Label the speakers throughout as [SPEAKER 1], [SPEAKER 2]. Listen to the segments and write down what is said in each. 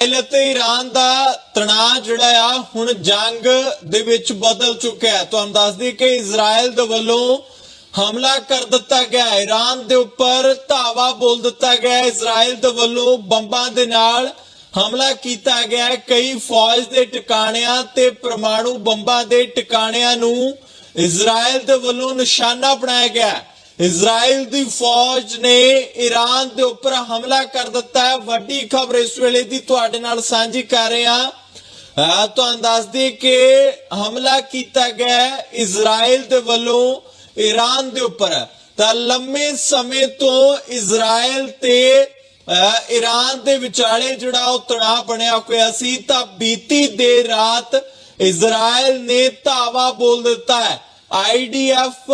[SPEAKER 1] Israel ਅਤੇ Iran ਦਾ ਤਣਾਅ ਜਿਹੜਾ ਆ, ਹੁਣ ਜੰਗ ਦੇ ਵਿੱਚ ਬਦਲ ਚੁੱਕਿਆ ਹੈ। ਤੁਹਾਨੂੰ ਦੱਸ ਦਈਏ ਕਿ ਇਜ਼ਰਾਈਲ ਦੇ ਵੱਲੋਂ ਹਮਲਾ ਕਰ ਦਿੱਤਾ ਗਿਆ ਈਰਾਨ ਦੇ ਉੱਪਰ ਧਾਵਾ ਬੋਲ ਦਿੱਤਾ ਗਿਆ ਹੈ। ਇਜ਼ਰਾਈਲ ਦੇ ਵੱਲੋਂ ਬੰਬਾਂ ਦੇ ਨਾਲ ਹਮਲਾ ਕੀਤਾ ਗਿਆ ਕਈ ਫੌਜ ਦੇ ਟਿਕਾਣਿਆਂ ਤੇ ਪਰਮਾਣੂ ਬੰਬਾਂ ਦੇ ਟਿਕਾਣਿਆਂ ਨੂੰ ਇਜ਼ਰਾਈਲ ਦੇ ਵੱਲੋਂ ਨਿਸ਼ਾਨਾ ਬਣਾਇਆ ਗਿਆ ਇਜ਼ਰਾਈਲ ਦੀ ਫੌਜ ਨੇ ਈਰਾਨ ਦੇ ਉੱਪਰ ਹਮਲਾ ਕਰ ਦਿੱਤਾ ਹੈ। ਵੱਡੀ ਖਬਰ ਇਸ ਵੇਲੇ ਦੀ ਤੁਹਾਡੇ ਨਾਲ ਸਾਂਝੀ ਕਰ ਰਹੇ। ਹਾਂ ਤੁਹਾਨੂੰ ਦੱਸ ਦਈਏ ਕਿ ਹਮਲਾ ਕੀਤਾ ਗਿਆ ਇਜ਼ਰਾਈਲ ਦੇ ਵੱਲੋਂ ਈਰਾਨ ਦੇ ਉੱਪਰ। ਤਾਂ ਲੰਮੇ ਸਮੇਂ ਤੋਂ ਇਜ਼ਰਾਈਲ ਤੇ, ਅਹ ਈਰਾਨ ਦੇ ਵਿਚਾਲੇ ਜਿਹੜਾ ਉਹ ਤਣਾਅ ਬਣਿਆ ਹੋਇਆ ਸੀ, ਤਾਂ ਬੀਤੀ ਦੇਰ ਰਾਤ ਇਜ਼ਰਾਈਲ ਨੇ ਧਾਵਾ ਬੋਲ ਦਿੱਤਾ ਹੈ। ਆਈਡੀਐਫ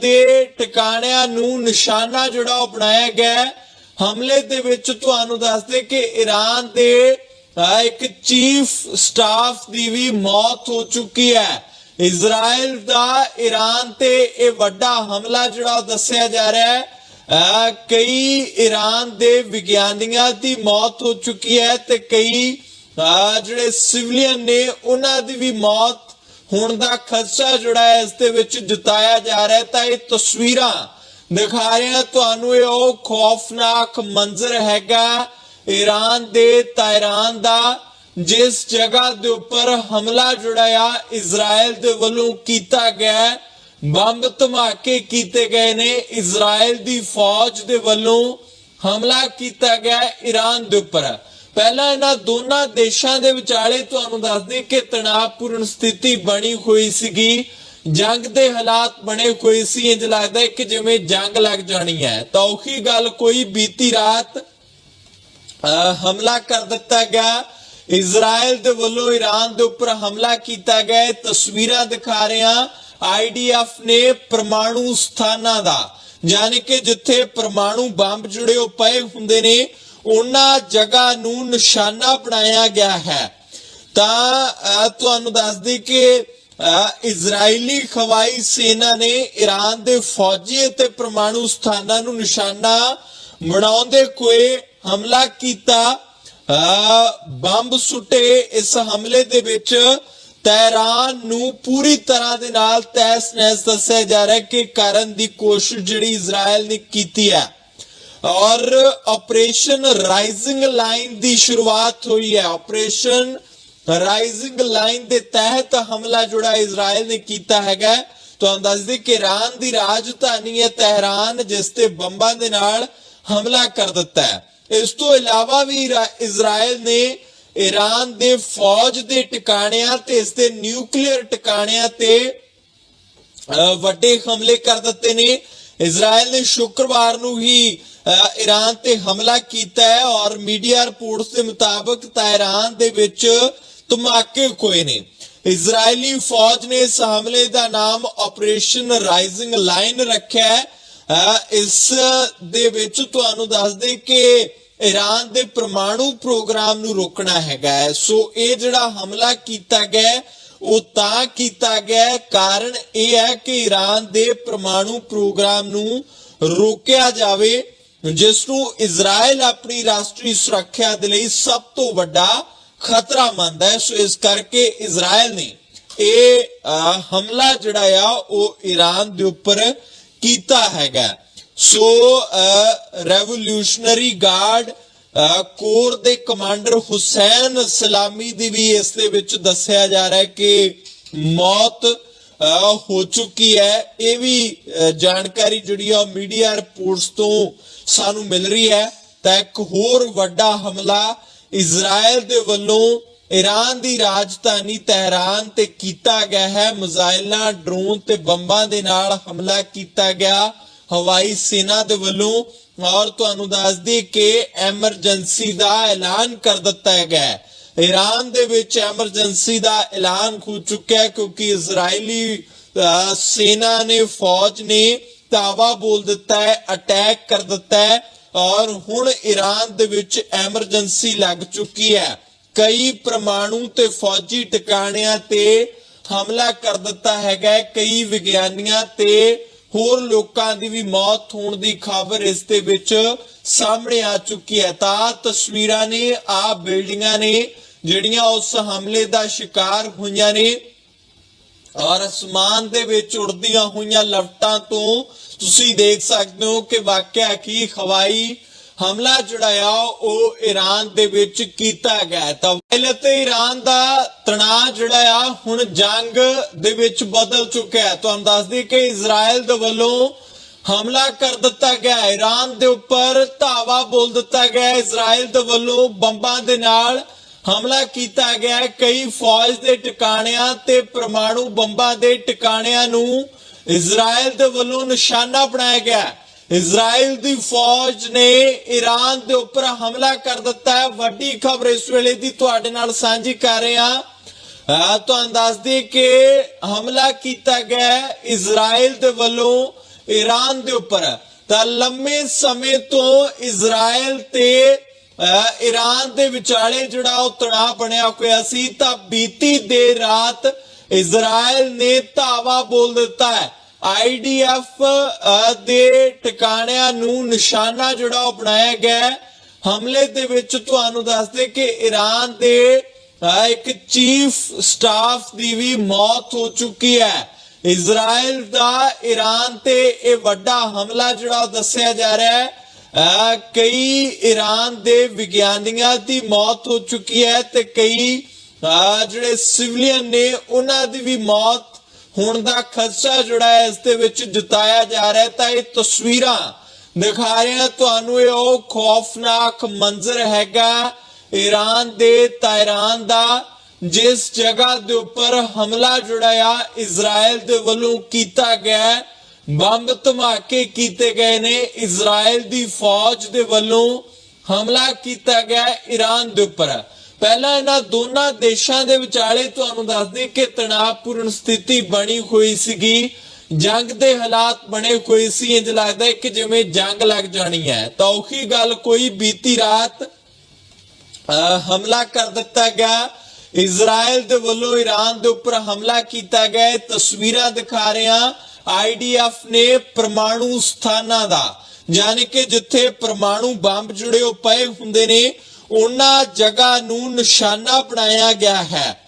[SPEAKER 1] ਦੇ ਟਿਕਾਣਿਆਂ ਨੂੰ ਨਿਸ਼ਾਨਾ ਜਿਹੜਾ ਉਹ ਬਣਾਇਆ ਗਿਆ ਹਮਲੇ ਦੇ ਵਿੱਚ ਤੁਹਾਨੂੰ ਦੱਸਦੇ ਕਿ ਈਰਾਨ ਦੇ ਇੱਕ ਚੀਫ ਸਟਾਫ ਦੀ ਵੀ ਮੌਤ ਹੋ ਚੁੱਕੀ ਹੈ। ਇਜ਼ਰਾਈਲ ਦਾ ਈਰਾਨ ਤੇ ਇਹ ਵੱਡਾ ਹਮਲਾ ਜਿਹੜਾ ਉਹ ਦੱਸਿਆ ਜਾ ਰਿਹਾ ਹੈ। ਅਹ, ਕਈ ਈਰਾਨ ਦੇ ਵਿਗਿਆਨੀਆਂ ਦੀ ਮੌਤ ਹੋ ਚੁੱਕੀ ਹੈ ਤੇ ਕਈ ਅਹ, ਜਿਹੜੇ ਸਿਵਲੀਅਨ ਨੇ ਉਹਨਾਂ ਦੀ ਵੀ ਮੌਤ ਹੁਣ ਦਾ ਖਦਸ਼ਾ ਜਿਹੜਾ ਹੈ ਇਸ ਦੇ ਵਿੱਚ ਜਤਾਇਆ ਜਾ ਰਿਹਾ ਤਾਂ ਇਹ ਤਸਵੀਰਾਂ ਦਿਖਾ ਰਹੇ ਤੁਹਾਨੂੰ ਇਹ ਉਹ ਖੌਫਨਾਕ ਮੰਜ਼ਰ ਹੈਗਾ ਈਰਾਨ ਦੇ ਤਾਇਰਾਨ ਦਾ, ਜਿਸ ਜਗ੍ਹਾ ਦੇ ਉੱਪਰ ਹਮਲਾ ਜਿਹੜਾ ਇਜ਼ਰਾਈਲ ਦੇ ਵੱਲੋਂ ਕੀਤਾ ਗਿਆ ਬੰਬ ਧਮਾਕੇ ਕੀਤੇ ਗਏ ਨੇ। ਇਜ਼ਰਾਈਲ ਦੀ ਫੌਜ ਦੇ ਵੱਲੋਂ ਹਮਲਾ ਕੀਤਾ ਗਿਆ ਈਰਾਨ ਦੇ ਉੱਪਰ। ਪਹਿਲਾਂ ਇਹਨਾਂ ਦੋਨਾਂ ਦੇਸ਼ਾਂ ਦੇ ਵਿਚਾਲੇ ਤੁਹਾਨੂੰ ਦੱਸ ਦਈਏ ਕਿ ਤਣਾਅਪੂਰਨ ਸਥਿਤੀ ਬਣੀ ਹੋਈ ਸੀਗੀ। ਜੰਗ ਦੇ ਹਾਲਾਤ ਬਣੇ ਹੋਏ ਸੀ, ਇੰਜ ਲੱਗਦਾ ਹੈ ਕਿ ਜਿਵੇਂ ਜੰਗ ਲੱਗ ਜਾਣੀ ਹੈ। ਤਾਂ ਉਹੀ ਗੱਲ ਕੋਈ ਬੀਤੀ ਰਾਤ ਹਮਲਾ ਕਰ ਦਿੱਤਾ ਗਿਆ। ਇਜ਼ਰਾਈਲ ਦੇ ਵੱਲੋਂ ਈਰਾਨ ਦੇ ਉੱਪਰ ਹਮਲਾ ਕੀਤਾ ਗਿਆ। ਤਸਵੀਰਾਂ ਦਿਖਾ ਰਹੇ ਹਾਂ ਆਈਡੀਐਫ ਨੇ ਪਰਮਾਣੂ ਸਥਾਨਾਂ ਦਾ। ਯਾਨੀ ਕਿ ਜਿੱਥੇ ਪਰਮਾਣੂ ਬੰਬ ਜੁੜੇ ਹੋ ਪਏ ਹੁੰਦੇ ਨੇ ਉਹਨਾਂ ਜਗ੍ਹਾ ਨੂੰ ਨਿਸ਼ਾਨਾ ਬਣਾਇਆ ਗਿਆ ਹੈ। ਤਾਂ ਤੁਹਾਨੂੰ ਦੱਸ ਦਈ ਕਿ ਇਜ਼ਰਾਈਲੀ ਹਵਾਈ ਸੈਨਾ ਨੇ ਈਰਾਨ ਦੇ ਫੌਜੀ ਅਤੇ ਪਰਮਾਣੂ ਸਥਾਨਾਂ ਨੂੰ ਨਿਸ਼ਾਨਾ ਬਣਾਉਂਦੇ ਕੋਏ ਹਮਲਾ ਕੀਤਾ। ਅਹ, ਬੰਬ ਸੁੱਟੇ। ਇਸ ਹਮਲੇ ਦੇ ਵਿੱਚ ਤਹਿਰਾਨ ਨੂੰ ਪੂਰੀ ਤਰ੍ਹਾਂ ਦੇ ਨਾਲ ਤੈਸ ਨੈਸ ਦੱਸਿਆ ਜਾ ਰਿਹਾ ਕਿ ਕਰਨ ਦੀ ਕੋਸ਼ਿਸ਼ ਜਿਹੜੀ ਇਜ਼ਰਾਈਲ ਨੇ ਕੀਤੀ ਹੈ। ਔਰ ਆਪਰੇਸ਼ਨ ਰਾਈਜ਼ਿੰਗ ਲਾਈਨ ਦੀ ਸ਼ੁਰੂਆਤ ਹੋਈ ਹੈ। ਆਪਰੇਸ਼ਨ ਰਾਈਜ਼ਿੰਗ ਲਾਈਨ ਦੇ ਤਹਿਤ ਹਮਲਾ ਜਿਹੜਾ ਇਜ਼ਰਾਈਲ ਨੇ ਕੀਤਾ ਹੈਗਾ ਤੁਹਾਨੂੰ ਦੱਸ ਦਈਏ ਕਿ ਇਰਾਨ ਦੀ ਰਾਜਧਾਨੀ ਹੈ ਤਹਿਰਾਨ, ਜਿਸ ਤੇ ਬੰਬਾਂ ਦੇ ਨਾਲ ਹਮਲਾ ਕਰ ਦਿੱਤਾ ਹੈ। ਇਸ ਤੋਂ ਇਲਾਵਾ ਵੀ ਇਰਾ- ਇਜ਼ਰਾਈਲ ਨੇ ਈਰਾਨ ਦੇ ਫੌਜ ਦੇ ਟਿਕਾਣਿਆਂ ਤੇ, ਇਸ ਦੇ ਨਿਊਕਲੀਅਰ ਟਿਕਾਣਿਆਂ ਤੇ, ਅਹ ਵੱਡੇ ਹਮਲੇ ਕਰ ਦਿੱਤੇ ਨੇ। ਇਜ਼ਰਾਈਲ ਨੇ ਸ਼ੁੱਕਰਵਾਰ ਨੂੰ ਹੀ ਈਰਾਨ ਤੇ ਹਮਲਾ ਕੀਤਾ ਹੈ ਔਰ ਮੀਡੀਆ ਰਿਪੋਰਟਸ ਦੇ ਮੁਤਾਬਕ ਤਾਇਰਾਨ ਦੇ ਵਿੱਚ ਧਮਾਕੇ ਹੋਏ ਨੇ। ਇਜ਼ਰਾਈਲੀ ਫੌਜ ਨੇ ਇਸ ਹਮਲੇ ਦਾ ਨਾਮ ਆਪਰੇਸ਼ਨ ਰਾਈਜ਼ਿੰਗ ਲਾਈਨ ਰੱਖਿਆ ਹੈ। ਅਹ, ਇਸ ਦੇ ਵਿੱਚ ਤੁਹਾਨੂੰ ਦੱਸ ਦੇ ਕਿ ਈਰਾਨ ਦੇ ਪਰਮਾਣੂ ਪ੍ਰੋਗਰਾਮ ਨੂੰ ਰੋਕਣਾ ਹੈਗਾ ਹੈ। ਸੋ ਇਹ ਜਿਹੜਾ ਹਮਲਾ ਕੀਤਾ ਗਿਆ ਉਹ ਤਾਂ ਕੀਤਾ ਗਿਆ ਕਾਰਨ ਇਹ ਹੈ ਕਿ ਈਰਾਨ ਦੇ ਪਰਮਾਣੂ ਪ੍ਰੋਗਰਾਮ ਨੂੰ ਰੋਕਿਆ ਜਾਵੇ, ਜਿਸ ਨੂੰ ਇਜ਼ਰਾਈਲ ਆਪਣੀ ਰਾਸ਼ਟਰੀ ਸੁਰੱਖਿਆ ਦੇ ਲਈ ਸਭ ਤੋਂ ਵੱਡਾ ਖਤਰਾ ਮੰਨਦਾ ਹੈ। ਸੋ ਇਸ ਕਰਕੇ ਇਜ਼ਰਾਈਲ ਨੇ ਇਹ ਹਮਲਾ ਜਿਹੜਾ ਆ, ਉਹ ਈਰਾਨ ਦੇ ਉੱਪਰ ਕੀਤਾ ਹੈਗਾ। ਸੋ ਰੈਵੋਲੂਸ਼ਨਰੀ ਗਾਰਡ ਕੋਰ ਦੇ ਕਮਾਂਡਰ ਹੁਸੈਨ ਸਲਾਮੀ ਦੀ ਵੀ ਇਸ ਦੇ ਵਿੱਚ ਦੱਸਿਆ ਜਾ ਰਿਹਾ ਹੈ ਕਿ ਮੌਤ ਹੋ ਚੁੱਕੀ ਹੈ। ਇਹ ਵੀ ਜਾਣਕਾਰੀ ਜਿਹੜੀ ਆ ਮੀਡੀਆ ਰਿਪੋਰਟਸ ਤੋਂ ਸਾਨੂੰ ਮਿਲ ਰਹੀ ਹੈ ਤਾਂ ਇੱਕ ਹੋਰ ਵੱਡਾ ਹਮਲਾ ਇਜ਼ਰਾਈਲ ਦੇ ਵੱਲੋਂ ਈਰਾਨ ਦੀ ਰਾਜਧਾਨੀ ਤਹਿਰਾਨ ਤੇ ਕੀਤਾ ਗਿਆ ਹੈ। ਮਿਜ਼ਾਈਲਾਂ, ਡਰੋਨ ਤੇ ਬੰਬਾਂ ਦੇ ਨਾਲ ਹਮਲਾ ਕੀਤਾ ਗਿਆ। ਹਵਾਈ ਸੈਨਾ ਦੇ ਵੱਲੋਂ ਔਰ ਤੁਹਾਨੂੰ ਦੱਸ ਦਈਏ ਕਿ ਐਮਰਜੈਂਸੀ ਦਾ ਐਲਾਨ ਕਰ ਦਿੱਤਾ ਗਿਆ ਹੈ। ਈਰਾਨ ਦੇ ਵਿੱਚ ਐਮਰਜੈਂਸੀ ਦਾ ਐਲਾਨ ਹੋ ਚੁੱਕਿਆ ਹੈ ਕਿਉਂਕਿ ਇਜ਼ਰਾਈਲੀ ਸੈਨਾ ਨੇ, ਫੌਜ ਨੇ ਧਾਵਾ ਬੋਲ ਦਿੱਤਾ ਹੈ, ਅਟੈਕ ਕਰ ਦਿੱਤਾ ਹੈ ਔਰ ਹੁਣ ਈਰਾਨ ਦੇ ਵਿੱਚ ਐਮਰਜੈਂਸੀ ਲੱਗ ਚੁੱਕੀ ਹੈ। ਕਈ ਪ੍ਰਮਾਣੂ ਤੇ ਫੌਜੀ ਟਿਕਾਣਿਆਂ ਤੇ ਹਮਲਾ ਕਰ ਦਿੱਤਾ ਹੈਗਾ ਕਈ ਵਿਗਿਆਨੀਆਂ ਤੇ ਹੋਰ ਲੋਕਾਂ ਦੀ ਵੀ ਮੌਤ ਹੋਣ ਦੀ ਖਬਰ ਇਸ ਦੇ ਵਿੱਚ ਸਾਹਮਣੇ ਆ ਚੁੱਕੀ ਹੈ। ਤਾਂ ਤਸਵੀਰਾਂ ਨੇ ਆ ਬਿਲਡਿੰਗਾਂ ਨੇ, ਜਿਹੜੀਆਂ ਉਸ ਹਮਲੇ ਦਾ ਸ਼ਿਕਾਰ ਹੋਈਆਂ ਨੇ ਔਰ ਅਸਮਾਨ ਦੇ ਵਿੱਚ ਉੜਦੀਆਂ ਹੋਈਆਂ ਲਫਟਾਂ ਤੋਂ ਤੁਸੀਂ ਦੇਖ ਸਕਦੇ ਹੋ ਕਿ ਵਾਕਿਆ ਕੀ ਹਵਾਈ ਹਮਲਾ ਜਿਹੜਾ ਆ, ਉਹ ਈਰਾਨ ਦੇ ਵਿੱਚ ਕੀਤਾ ਗਿਆ ਹੈ। ਤਾਂ ਪਹਿਲੇ ਈਰਾਨ ਦਾ ਤਣਾਅ ਜਿਹੜਾ ਆ, ਹੁਣ ਜੰਗ ਦੇ ਵਿੱਚ ਬਦਲ ਚੁੱਕਿਆ ਹੈ। ਤੁਹਾਨੂੰ ਦੱਸ ਦਈਏ ਕਿ ਇਜ਼ਰਾਈਲ ਦੇ ਵੱਲੋਂ ਹਮਲਾ ਕਰ ਦਿੱਤਾ ਗਿਆ ਈਰਾਨ ਦੇ ਉੱਪਰ ਧਾਵਾ ਬੋਲ ਦਿੱਤਾ ਗਿਆ ਇਜ਼ਰਾਈਲ ਦੇ ਵੱਲੋਂ ਬੰਬਾਂ ਦੇ ਨਾਲ ਹਮਲਾ ਕੀਤਾ ਗਿਆ ਕਈ ਫੌਜ ਦੇ ਟਿਕਾਣਿਆਂ ਤੇ ਪਰਮਾਣੂ ਬੰਬਾਂ ਦੇ ਟਿਕਾਣਿਆਂ ਨੂੰ ਇਜ਼ਰਾਈਲ ਦੇ ਵੱਲੋਂ ਨਿਸ਼ਾਨਾ ਬਣਾਇਆ ਗਿਆ ਇਜ਼ਰਾਈਲ ਦੀ ਫੌਜ ਨੇ ਈਰਾਨ ਦੇ ਉੱਪਰ ਹਮਲਾ ਕਰ ਦਿੱਤਾ ਹੈ। ਵੱਡੀ ਖਬਰ ਇਸ ਵੇਲੇ ਦੀ ਤੁਹਾਡੇ ਨਾਲ ਸਾਂਝੀ ਕਰ ਰਹੇ ਹਾਂ। ਤੁਹਾਨੂੰ ਦੱਸ ਦਈਏ ਕਿ ਹਮਲਾ ਕੀਤਾ ਗਿਆ ਇਜ਼ਰਾਈਲ ਦੇ ਵੱਲੋਂ ਈਰਾਨ ਦੇ ਉੱਪਰ। ਤਾਂ ਲੰਮੇ ਸਮੇਂ ਤੋਂ ਇਜ਼ਰਾਈਲ ਤੇ, ਅਹ ਈਰਾਨ ਦੇ ਵਿਚਾਲੇ ਜਿਹੜਾ ਉਹ ਤਣਾਅ ਬਣਿਆ ਹੋਇਆ ਸੀ, ਤਾਂ ਬੀਤੀ ਦੇਰ ਰਾਤ ਇਜ਼ਰਾਈਲ ਨੇ ਧਾਵਾ ਬੋਲ ਦਿੱਤਾ ਹੈ। ਆਈਡੀਐਫ ਦੇ ਟਿਕਾਣਿਆਂ ਨੂੰ ਨਿਸ਼ਾਨਾ ਜਿਹੜਾ ਉਹ ਬਣਾਇਆ ਗਿਆ ਹਮਲੇ ਦੇ ਵਿੱਚ ਤੁਹਾਨੂੰ ਦੱਸਦੇ ਕਿ ਈਰਾਨ ਦੇ ਇੱਕ ਚੀਫ ਸਟਾਫ ਦੀ ਵੀ ਮੌਤ ਹੋ ਚੁੱਕੀ ਹੈ। ਇਜ਼ਰਾਈਲ ਦਾ ਈਰਾਨ ਤੇ ਇਹ ਵੱਡਾ ਹਮਲਾ ਜਿਹੜਾ ਉਹ ਦੱਸਿਆ ਜਾ ਰਿਹਾ ਹੈ। ਅਹ, ਕਈ ਈਰਾਨ ਦੇ ਵਿਗਿਆਨੀਆਂ ਦੀ ਮੌਤ ਹੋ ਚੁੱਕੀ ਹੈ ਤੇ ਕਈ ਅਹ, ਜਿਹੜੇ ਸਿਵਲੀਅਨ ਨੇ ਉਹਨਾਂ ਦੀ ਵੀ ਮੌਤ ਹੋਣ ਦਾ ਖਦਸ਼ਾ ਜਿਹੜਾ ਇਸ ਦੇ ਵਿੱਚ ਜਤਾਇਆ ਜਾ ਰਿਹਾ ਤਾਂ ਇਹ ਤਸਵੀਰਾਂ ਦਿਖਾ ਰਹੇ ਤੁਹਾਨੂੰ ਇਹ ਉਹ ਖੌਫਨਾਕ ਮੰਜ਼ਰ ਹੈਗਾ ਈਰਾਨ ਦੇ ਤਾਇਰਾਨ ਦਾ, ਜਿਸ ਜਗ੍ਹਾ ਦੇ ਉੱਪਰ ਹਮਲਾ ਜਿਹੜਾ ਆ ਇਜ਼ਰਾਈਲ ਦੇ ਵੱਲੋਂ ਕੀਤਾ ਗਿਆ ਬੰਬ ਧਮਾਕੇ ਕੀਤੇ ਗਏ ਨੇ। ਇਜ਼ਰਾਈਲ ਦੀ ਫੌਜ ਦੇ ਵੱਲੋਂ ਹਮਲਾ ਕੀਤਾ ਗਿਆ ਈਰਾਨ ਦੇ ਉੱਪਰ। ਪਹਿਲਾਂ ਇਹਨਾਂ ਦੋਨਾਂ ਦੇਸ਼ਾਂ ਦੇ ਵਿਚਾਲੇ ਤੁਹਾਨੂੰ ਦੱਸਦੇ ਕਿ ਤਣਾਅਪੂਰਨ ਸਥਿਤੀ ਬਣੀ ਹੋਈ ਸੀਗੀ। ਜੰਗ ਦੇ ਹਾਲਾਤ ਬਣੇ ਹੋਏ ਸੀ, ਇੰਜ ਲੱਗਦਾ ਕਿ ਜਿਵੇਂ ਜੰਗ ਲੱਗ ਜਾਣੀ ਹੈ। ਤਾਂ ਉਹੀ ਗੱਲ ਕੋਈ ਬੀਤੀ ਰਾਤ ਹਮਲਾ ਕਰ ਦਿੱਤਾ ਗਿਆ। ਇਜ਼ਰਾਈਲ ਦੇ ਵੱਲੋਂ ਈਰਾਨ ਦੇ ਉੱਪਰ ਹਮਲਾ ਕੀਤਾ ਗਿਆ। ਤਸਵੀਰਾਂ ਦਿਖਾ ਰਹੇ ਹਾਂ ਆਈਡੀਐਫ ਨੇ ਪਰਮਾਣੂ ਸਥਾਨਾਂ ਦਾ। ਯਾਨੀ ਕਿ ਜਿੱਥੇ ਪਰਮਾਣੂ ਬੰਬ ਜੁੜੇ ਉਹ ਪਏ ਹੁੰਦੇ ਨੇ ਉਹਨਾਂ ਜਗ੍ਹਾ ਨੂੰ ਨਿਸ਼ਾਨਾ ਬਣਾਇਆ ਗਿਆ ਹੈ।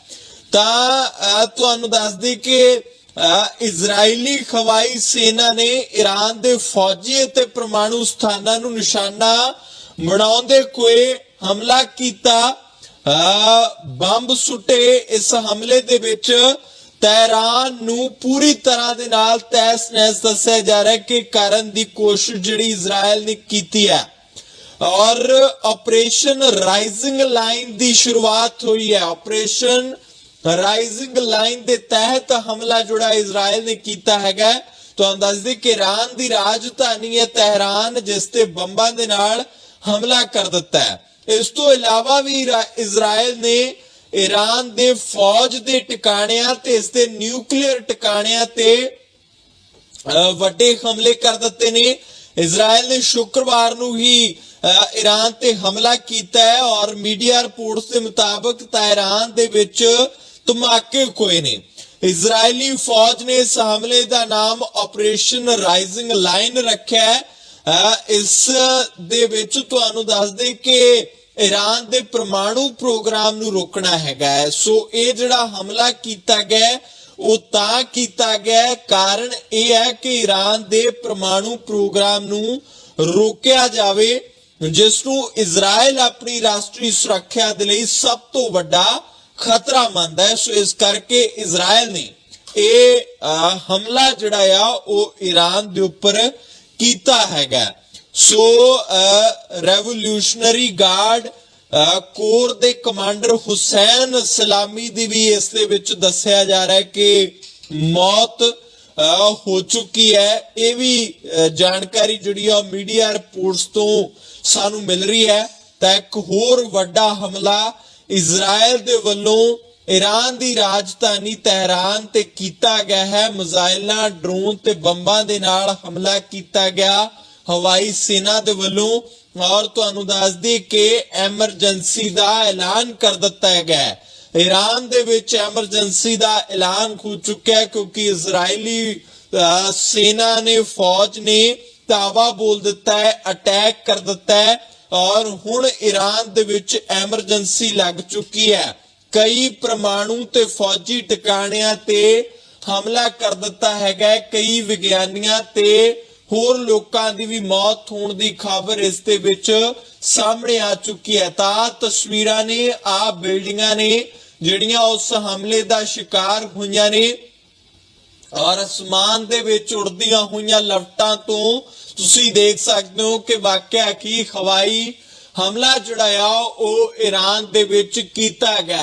[SPEAKER 1] ਤਾਂ ਤੁਹਾਨੂੰ ਦੱਸ ਦਈ ਕਿ ਅਹ, ਇਜ਼ਰਾਈਲੀ ਹਵਾਈ ਸੈਨਾ ਨੇ ਈਰਾਨ ਦੇ ਫੌਜੀ ਅਤੇ ਪਰਮਾਣੂ ਸਥਾਨਾਂ ਨੂੰ ਨਿਸ਼ਾਨਾ ਬਣਾਉਂਦੇ ਹੋਏ ਹਮਲਾ ਕੀਤਾ। ਅਹ, ਬੰਬ ਸੁੱਟੇ ਇਸ ਹਮਲੇ ਦੇ ਵਿੱਚ ਤਹਿਰਾਨ ਨੂੰ ਪੂਰੀ ਤਰ੍ਹਾਂ ਦੇ ਨਾਲ ਤੈਸ ਨੈਸ ਦੱਸਿਆ ਜਾ ਰਿਹਾ ਕਿ ਕਰਨ ਦੀ ਕੋਸ਼ਿਸ਼ ਜਿਹੜੀ ਇਜ਼ਰਾਈਲ ਨੇ ਕੀਤੀ ਹੈ। ਔਰ ਆਪਰੇਸ਼ਨ ਰਾਈਜ਼ਿੰਗ ਲਾਈਨ ਦੀ ਸ਼ੁਰੂਆਤ ਹੋਈ ਹੈ। ਆਪਰੇਸ਼ਨ ਰਾਈਜ਼ਿੰਗ ਲਾਈਨ ਦੇ ਤਹਿਤ ਹਮਲਾ ਜਿਹੜਾ ਇਜ਼ਰਾਈਲ ਨੇ ਕੀਤਾ ਹੈਗਾ ਤੁਹਾਨੂੰ ਦੱਸ ਦਈਏ ਕਿ ਇਰਾਨ ਦੀ ਰਾਜਧਾਨੀ ਹੈ ਤਹਿਰਾਨ, ਜਿਸ ਤੇ ਬੰਬਾਂ ਦੇ ਨਾਲ ਹਮਲਾ ਕਰ ਦਿੱਤਾ ਹੈ। ਇਸ ਤੋਂ ਇਲਾਵਾ ਵੀ ਇਰਾ- ਇਜ਼ਰਾਈਲ ਨੇ ਈਰਾਨ ਦੇ ਫੌਜ ਦੇ ਟਿਕਾਣਿਆਂ ਤੇ, ਇਸ ਦੇ ਨਿਊਕਲੀਅਰ ਟਿਕਾਣਿਆਂ ਤੇ ਵੱਡੇ ਹਮਲੇ ਕਰ ਦਿੱਤੇ ਨੇ। ਇਜ਼ਰਾਈਲ ਨੇ ਸ਼ੁੱਕਰਵਾਰ ਨੂੰ ਹੀ ਈਰਾਨ ਤੇ ਹਮਲਾ ਕੀਤਾ ਹੈ ਔਰ ਮੀਡੀਆ ਰਿਪੋਰਟਸ ਦੇ ਮੁਤਾਬਕ ਤਹਿਰਾਨ ਦੇ ਵਿੱਚ ਧਮਾਕੇ ਹੋਏ ਨੇ। ਇਜ਼ਰਾਈਲੀ ਫੌਜ ਨੇ ਇਸ ਹਮਲੇ ਦਾ ਨਾਮ ਆਪਰੇਸ਼ਨ ਰਾਈਜ਼ਿੰਗ ਲਾਈਨ ਰੱਖਿਆ ਹੈ। ਇਸ ਦੇ ਵਿੱਚ ਤੁਹਾਨੂੰ ਦੱਸ ਦੇ ਕਿ ਈਰਾਨ ਦੇ ਪਰਮਾਣੂ ਪ੍ਰੋਗਰਾਮ ਨੂੰ ਰੋਕਣਾ ਹੈਗਾ ਹੈ। ਸੋ ਇਹ ਜਿਹੜਾ ਹਮਲਾ ਕੀਤਾ ਗਿਆ ਉਹ ਤਾਂ ਕੀਤਾ ਗਿਆ ਕਾਰਨ ਇਹ ਹੈ ਕਿ ਈਰਾਨ ਦੇ ਪਰਮਾਣੂ ਪ੍ਰੋਗਰਾਮ ਨੂੰ ਰੋਕਿਆ ਜਾਵੇ। ਜਿਸ ਨੂੰ ਇਜ਼ਰਾਈਲ ਆਪਣੀ ਰਾਸ਼ਟਰੀ ਸੁਰੱਖਿਆ ਦੇ ਲਈ ਸਭ ਤੋਂ ਵੱਡਾ ਖਤਰਾ ਮੰਨਦਾ ਹੈ, ਸੋ ਇਸ ਕਰਕੇ ਇਜ਼ਰਾਈਲ ਨੇ ਇਹ ਹਮਲਾ ਜਿਹੜਾ ਆ, ਉਹ ਈਰਾਨ ਦੇ ਉੱਪਰ ਕੀਤਾ ਹੈਗਾ। ਸੋ ਰੈਵੋਲੂਸ਼ਨਰੀ ਗਾਰਡ ਕੋਰ ਦੇ ਕਮਾਂਡਰ ਹੁਸੈਨ ਸਲਾਮੀ ਦੀ ਵੀ ਇਸ ਦੇ ਵਿੱਚ ਦੱਸਿਆ ਜਾ ਰਿਹਾ ਹੈ ਕਿ ਮੌਤ ਹੋ ਚੁੱਕੀ ਹੈ। ਇਹ ਵੀ ਜਾਣਕਾਰੀ ਜਿਹੜੀ ਆ ਮੀਡੀਆ ਰਿਪੋਰਟਸ ਤੋਂ ਸਾਨੂੰ ਮਿਲ ਰਹੀ ਹੈ ਤਾਂ ਇੱਕ ਹੋਰ ਵੱਡਾ ਹਮਲਾ ਇਜ਼ਰਾਈਲ ਦੇ ਵੱਲੋਂ ਈਰਾਨ ਦੀ ਰਾਜਧਾਨੀ ਤਹਿਰਾਨ ਤੇ ਕੀਤਾ ਗਿਆ ਹੈ। ਮਿਜ਼ਾਈਲਾਂ ਡਰੋਨ ਤੇ ਬੰਬਾਂ ਦੇ ਨਾਲ ਹਮਲਾ ਕੀਤਾ ਗਿਆ। ਹਵਾਈ ਸੈਨਾ ਦੇ ਵੱਲੋਂ ਔਰ ਤੁਹਾਨੂੰ ਦੱਸ ਦਈਏ ਕਿ ਐਮਰਜੈਂਸੀ ਦਾ ਐਲਾਨ ਕਰ ਦਿੱਤਾ ਗਿਆ ਹੈ। ਈਰਾਨ ਦੇ ਵਿੱਚ ਐਮਰਜੈਂਸੀ ਦਾ ਐਲਾਨ ਹੋ ਚੁੱਕਿਆ ਹੈ ਕਿਉਂਕਿ ਇਜ਼ਰਾਈਲੀ ਸੈਨਾ ਨੇ ਫੌਜ ਨੇ ਧਾਵਾ ਬੋਲ ਦਿੱਤਾ ਹੈ, ਅਟੈਕ ਕਰ ਦਿੱਤਾ ਹੈ ਔਰ ਹੁਣ ਈਰਾਨ ਦੇ ਵਿੱਚ ਐਮਰਜੈਂਸੀ ਲੱਗ ਚੁੱਕੀ ਹੈ। ਕਈ ਪ੍ਰਮਾਣੂ ਤੇ ਫੌਜੀ ਟਿਕਾਣਿਆਂ ਤੇ ਹਮਲਾ ਕਰ ਦਿੱਤਾ ਹੈਗਾ ਕਈ ਵਿਗਿਆਨੀਆਂ ਤੇ ਹੋਰ ਲੋਕਾਂ ਦੀ ਵੀ ਮੌਤ ਹੋਣ ਦੀ ਖਬਰ ਇਸ ਦੇ ਵਿੱਚ ਸਾਹਮਣੇ ਆ ਚੁੱਕੀ ਹੈ। ਤਾਂ ਤਸਵੀਰਾਂ ਨੇ ਆ ਬਿਲਡਿੰਗਾਂ ਨੇ ਜਿਹੜੀਆਂ ਉਸ ਹਮਲੇ ਦਾ ਸ਼ਿਕਾਰ ਹੋਈਆਂ ਨੇ ਔਰ ਅਸਮਾਨ ਦੇ ਵਿੱਚ ਉੜਦੀਆਂ ਹੋਈਆਂ ਲਵਟਾਂ ਤੋਂ ਤੁਸੀਂ ਦੇਖ ਸਕਦੇ ਹੋ ਕਿ ਵਾਕਿਆ ਕੀ ਹਵਾਈ ਹਮਲਾ ਜਿਹੜਾ ਆ, ਉਹ ਈਰਾਨ ਦੇ ਵਿੱਚ ਕੀਤਾ ਗਿਆ।